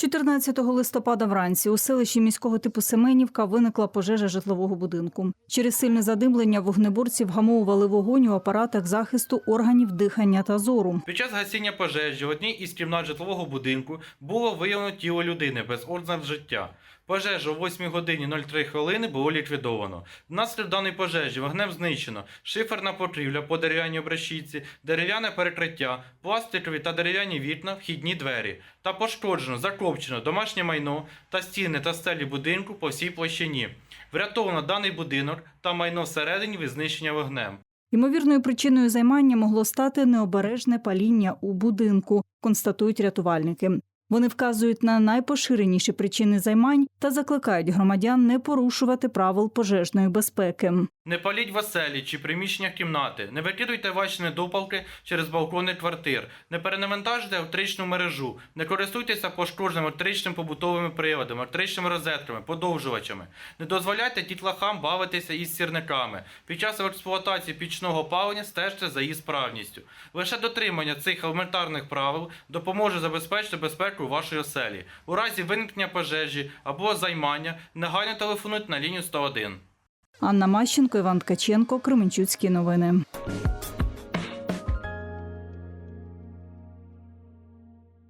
14 листопада вранці у селищі міського типу Семенівка виникла пожежа житлового будинку. Через сильне задимлення вогнеборці вгамовували вогонь у апаратах захисту органів дихання та зору. Під час гасіння пожежі в одній із кімнат житлового будинку було виявлено тіло людини без ознак життя. Пожежу о 8 годині 03 хвилини було ліквідовано. Внаслідок даної пожежі вогнем знищено шиферна покрівля по дерев'яній обрешітці, дерев'яне перекриття, пластикові та дерев'яні вікна, вхідні двері та пошкоджено, закопчено домашнє майно та стіни та стелі будинку по всій площині. Врятовано даний будинок та майно всередині від знищення вогнем. Ймовірною причиною займання могло стати необережне паління у будинку, констатують рятувальники. Вони вказують на найпоширеніші причини займань та закликають громадян не порушувати правил пожежної безпеки. Не паліть в чи приміщеннях кімнати, не викидуйте ваші недопалки через балкони квартир, не перенавантажуйте електричну мережу, не користуйтеся пошкодженими електричними побутовими приладами, електричними розетками, подовжувачами. Не дозволяйте дітлахам бавитися із сірниками. Під час експлуатації пічного опалення стежте за її справністю. Лише дотримання цих елементарних правил допоможе забезпечити безпеку вашої оселі. У разі виникнення пожежі або займання негайно телефонуйте на лінію 101. Анна Мащенко, Іван Ткаченко, Кременчуцькі новини.